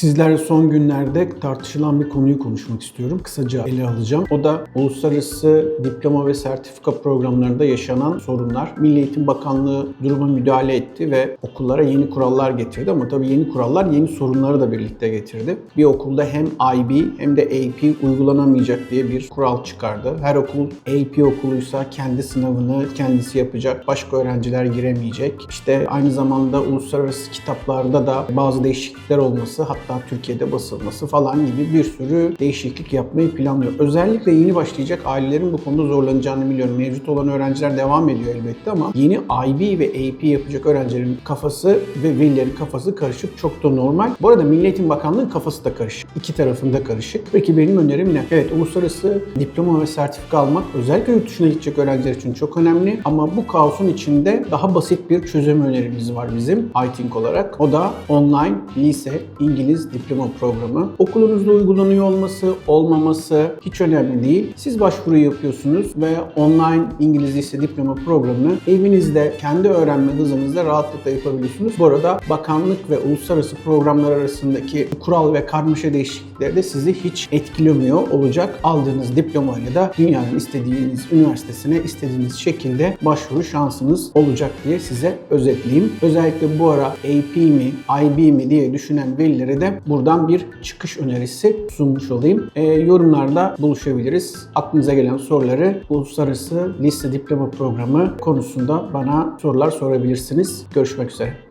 Sizlerle son günlerde tartışılan bir konuyu konuşmak istiyorum. Kısaca ele alacağım. O da uluslararası diploma ve sertifika programlarında yaşanan sorunlar. Milli Eğitim Bakanlığı duruma müdahale etti ve okullara yeni kurallar getirdi ama tabii yeni kurallar yeni sorunları da birlikte getirdi. Bir okulda hem IB hem de AP uygulanamayacak diye bir kural çıkardı. Her okul AP okuluysa kendi sınavını kendisi yapacak. Başka öğrenciler giremeyecek. İşte aynı zamanda uluslararası kitaplarda da bazı değişiklikler olması hatta Türkiye'de basılması falan gibi bir sürü değişiklik yapmayı planlıyor. Özellikle yeni başlayacak ailelerin bu konuda zorlanacağını biliyorum. Mevcut olan öğrenciler devam ediyor elbette ama yeni IB ve AP yapacak öğrencilerin kafası ve velilerin kafası karışık. Çok da normal. Bu arada Milli Eğitim Bakanlığı'nın kafası da karışık. İki tarafında karışık. Peki benim önerim ne? Evet uluslararası diploma ve sertifika almak özellikle yurt dışına gidecek öğrenciler için çok önemli. Ama bu kaosun içinde daha basit bir çözüm önerimiz var bizim iThink olarak. O da online lise İngiliz diploma programı. Okulunuzda uygulanıyor olması, olmaması hiç önemli değil. Siz başvuruyu yapıyorsunuz ve online İngiliz lise diploma programını evinizde kendi öğrenme hızınızda rahatlıkla yapabiliyorsunuz. Bu arada bakanlık ve uluslararası programlar arasındaki kural ve karmaşa değişiklikleri de sizi hiç etkilemiyor olacak. Aldığınız diplomayla da dünyanın istediğiniz üniversitesine istediğiniz şekilde başvuru şansınız olacak diye size özetleyeyim. Özellikle bu ara AP mi, IB mi diye düşünen velilere de buradan bir çıkış önerisi sunmuş olayım. Ee, yorumlarda buluşabiliriz. Aklınıza gelen soruları Uluslararası Lise Diploma Programı konusunda bana sorular sorabilirsiniz. Görüşmek üzere.